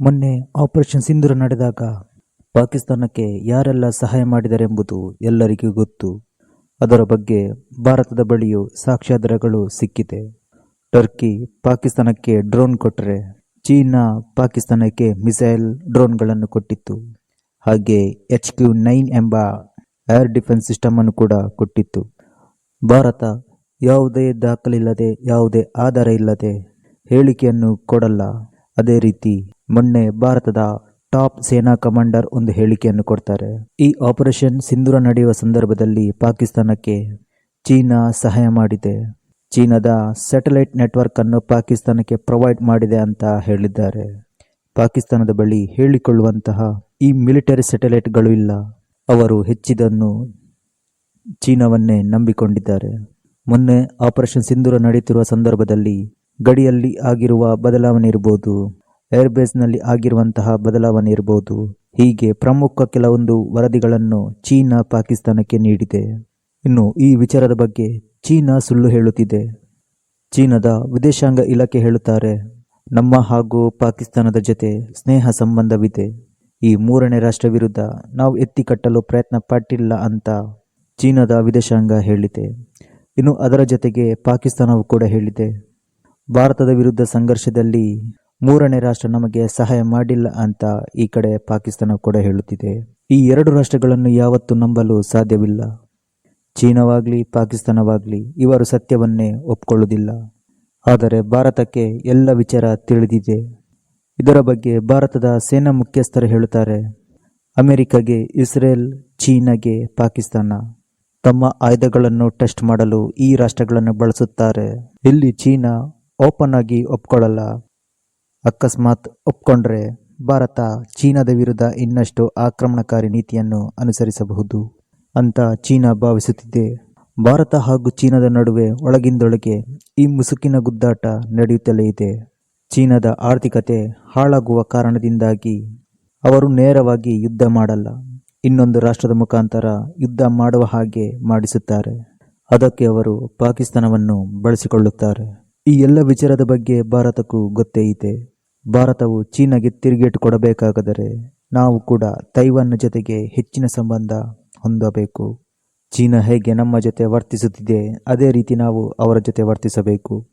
ಮೊನ್ನೆ ಆಪರೇಷನ್ ಸಿಂಧೂರ ನಡೆದಾಗ ಪಾಕಿಸ್ತಾನಕ್ಕೆ ಯಾರೆಲ್ಲ ಸಹಾಯ ಮಾಡಿದರೆಂಬುದು ಎಲ್ಲರಿಗೂ ಗೊತ್ತು. ಅದರ ಬಗ್ಗೆ ಭಾರತದ ಬಳಿಯೂ ಸಾಕ್ಷ್ಯಾಧಾರಗಳು ಸಿಕ್ಕಿದೆ. ಟರ್ಕಿ ಪಾಕಿಸ್ತಾನಕ್ಕೆ ಡ್ರೋನ್ ಕೊಟ್ಟರೆ ಚೀನಾ ಪಾಕಿಸ್ತಾನಕ್ಕೆ ಮಿಸೈಲ್ ಡ್ರೋನ್ಗಳನ್ನು ಕೊಟ್ಟಿತ್ತು. ಹಾಗೆ ಎಚ್ ಕ್ಯೂ ನೈನ್ ಎಂಬ ಏರ್ ಡಿಫೆನ್ಸ್ ಸಿಸ್ಟಮ್ ಅನ್ನು ಕೂಡ ಕೊಟ್ಟಿತ್ತು. ಭಾರತ ಯಾವುದೇ ದಾಖಲಿಲ್ಲದೆ, ಯಾವುದೇ ಆಧಾರ ಇಲ್ಲದೆ ಹೇಳಿಕೆಯನ್ನು ಕೊಡಲ್ಲ. ಅದೇ ರೀತಿ ಮೊನ್ನೆ ಭಾರತದ ಟಾಪ್ ಸೇನಾ ಕಮಾಂಡರ್ ಒಂದು ಹೇಳಿಕೆಯನ್ನು ಕೊಡ್ತಾರೆ. ಈ ಆಪರೇಷನ್ ಸಿಂಧೂರ ನಡೆಯುವ ಸಂದರ್ಭದಲ್ಲಿ ಪಾಕಿಸ್ತಾನಕ್ಕೆ ಚೀನಾ ಸಹಾಯ ಮಾಡಿದೆ. ಚೀನಾದ ಸ್ಯಾಟಲೈಟ್ ನೆಟ್ವರ್ಕ್ ಅನ್ನು ಪಾಕಿಸ್ತಾನಕ್ಕೆ ಪ್ರೊವೈಡ್ ಮಾಡಿದೆ ಅಂತ ಹೇಳಿದ್ದಾರೆ. ಪಾಕಿಸ್ತಾನದ ಬಳಿ ಹೇಳಿಕೊಳ್ಳುವಂತಹ ಈ ಮಿಲಿಟರಿ ಸ್ಯಾಟಲೈಟ್ಗಳು ಇಲ್ಲ. ಅವರು ಹೆಚ್ಚಿದನ್ನು ಚೀನಾವನ್ನೇ ನಂಬಿಕೊಂಡಿದ್ದಾರೆ. ಮೊನ್ನೆ ಆಪರೇಷನ್ ಸಿಂಧೂರ ನಡೆಯುತ್ತಿರುವ ಸಂದರ್ಭದಲ್ಲಿ ಗಡಿಯಲ್ಲಿ ಆಗಿರುವ ಬದಲಾವಣೆ ಇರಬಹುದು ಏರ್ಬೇಸ್ನಲ್ಲಿ ಆಗಿರುವಂತಹ ಬದಲಾವಣೆ ಇರಬಹುದು. ಹೀಗೆ ಪ್ರಮುಖ ಕೆಲವೊಂದು ವರದಿಗಳನ್ನು ಚೀನಾ ಪಾಕಿಸ್ತಾನಕ್ಕೆ ನೀಡಿದೆ. ಇನ್ನು ಈ ವಿಚಾರದ ಬಗ್ಗೆ ಚೀನಾ ಸುಳ್ಳು ಹೇಳುತ್ತಿದೆ. ಚೀನಾದ ವಿದೇಶಾಂಗ ಇಲಾಖೆ ಹೇಳುತ್ತಾರೆ, ನಮ್ಮ ಹಾಗೂ ಪಾಕಿಸ್ತಾನದ ಜೊತೆ ಸ್ನೇಹ ಸಂಬಂಧವಿದೆ. ಈ ಮೂರನೇ ರಾಷ್ಟ್ರ ವಿರುದ್ಧ ನಾವು ಎತ್ತಿ ಕಟ್ಟಲು ಪ್ರಯತ್ನ ಪಟ್ಟಿಲ್ಲ ಅಂತ ಚೀನಾದ ವಿದೇಶಾಂಗ ಹೇಳಿದೆ. ಇನ್ನು ಅದರ ಜೊತೆಗೆ ಪಾಕಿಸ್ತಾನವು ಕೂಡ ಹೇಳಿದೆ. ಭಾರತದ ವಿರುದ್ಧ ಸಂಘರ್ಷದಲ್ಲಿ ಮೂರನೇ ರಾಷ್ಟ್ರ ನಮಗೆ ಸಹಾಯ ಮಾಡಿಲ್ಲ ಅಂತ ಈ ಕಡೆ ಪಾಕಿಸ್ತಾನ ಕೂಡ ಹೇಳುತ್ತಿದೆ. ಈ ಎರಡು ರಾಷ್ಟ್ರಗಳನ್ನು ಯಾವತ್ತೂ ನಂಬಲು ಸಾಧ್ಯವಿಲ್ಲ. ಚೀನಾವಾಗಲಿ, ಪಾಕಿಸ್ತಾನವಾಗಲಿ ಇವರು ಸತ್ಯವನ್ನೇ ಒಪ್ಕೊಳ್ಳುವುದಿಲ್ಲ. ಆದರೆ ಭಾರತಕ್ಕೆ ಎಲ್ಲ ವಿಚಾರ ತಿಳಿದಿದೆ. ಇದರ ಬಗ್ಗೆ ಭಾರತದ ಸೇನಾ ಮುಖ್ಯಸ್ಥರು ಹೇಳುತ್ತಾರೆ, ಅಮೆರಿಕಗೆ ಇಸ್ರೇಲ್, ಚೀನಾಗೆ ಪಾಕಿಸ್ತಾನ. ತಮ್ಮ ಆಯುಧಗಳನ್ನು ಟೆಸ್ಟ್ ಮಾಡಲು ಈ ರಾಷ್ಟ್ರಗಳನ್ನು ಬಳಸುತ್ತಾರೆ. ಇಲ್ಲಿ ಚೀನಾ ಓಪನ್ ಆಗಿ ಒಪ್ಕೊಳ್ಳಲ್ಲ. ಅಕಸ್ಮಾತ್ ಒಪ್ಕೊಂಡ್ರೆ ಭಾರತ ಚೀನಾದ ವಿರುದ್ಧ ಇನ್ನಷ್ಟು ಆಕ್ರಮಣಕಾರಿ ನೀತಿಯನ್ನು ಅನುಸರಿಸಬಹುದು ಅಂತ ಚೀನಾ ಭಾವಿಸುತ್ತಿದೆ. ಭಾರತ ಹಾಗೂ ಚೀನಾದ ನಡುವೆ ಒಳಗಿಂದೊಳಗೆ ಈ ಮುಸುಕಿನ ಗುದ್ದಾಟ ನಡೆಯುತ್ತಲೇ ಇದೆ. ಚೀನಾದ ಆರ್ಥಿಕತೆ ಹಾಳಾಗುವ ಕಾರಣದಿಂದಾಗಿ ಅವರು ನೇರವಾಗಿ ಯುದ್ಧ ಮಾಡಲ್ಲ. ಇನ್ನೊಂದು ರಾಷ್ಟ್ರದ ಮುಖಾಂತರ ಯುದ್ಧ ಮಾಡುವ ಹಾಗೆ ಮಾಡಿಸುತ್ತಾರೆ. ಅದಕ್ಕೆ ಅವರು ಪಾಕಿಸ್ತಾನವನ್ನು ಬಳಸಿಕೊಳ್ಳುತ್ತಾರೆ. ಈ ಎಲ್ಲ ವಿಚಾರದ ಬಗ್ಗೆ ಭಾರತಕ್ಕೂ ಗೊತ್ತೇ ಇದೆ. ಭಾರತವು ಚೀನಾಗೆ ತಿರುಗೇಟು ಕೊಡಬೇಕಾದರೆ ನಾವು ಕೂಡ ತೈವಾನ್ನ ಜೊತೆಗೆ ಹೆಚ್ಚಿನ ಸಂಬಂಧ ಹೊಂದಬೇಕು. ಚೀನಾ ಹೇಗೆ ನಮ್ಮ ಜೊತೆ ವರ್ತಿಸುತ್ತಿದೆ, ಅದೇ ರೀತಿ ನಾವು ಅವರ ಜೊತೆ ವರ್ತಿಸಬೇಕು.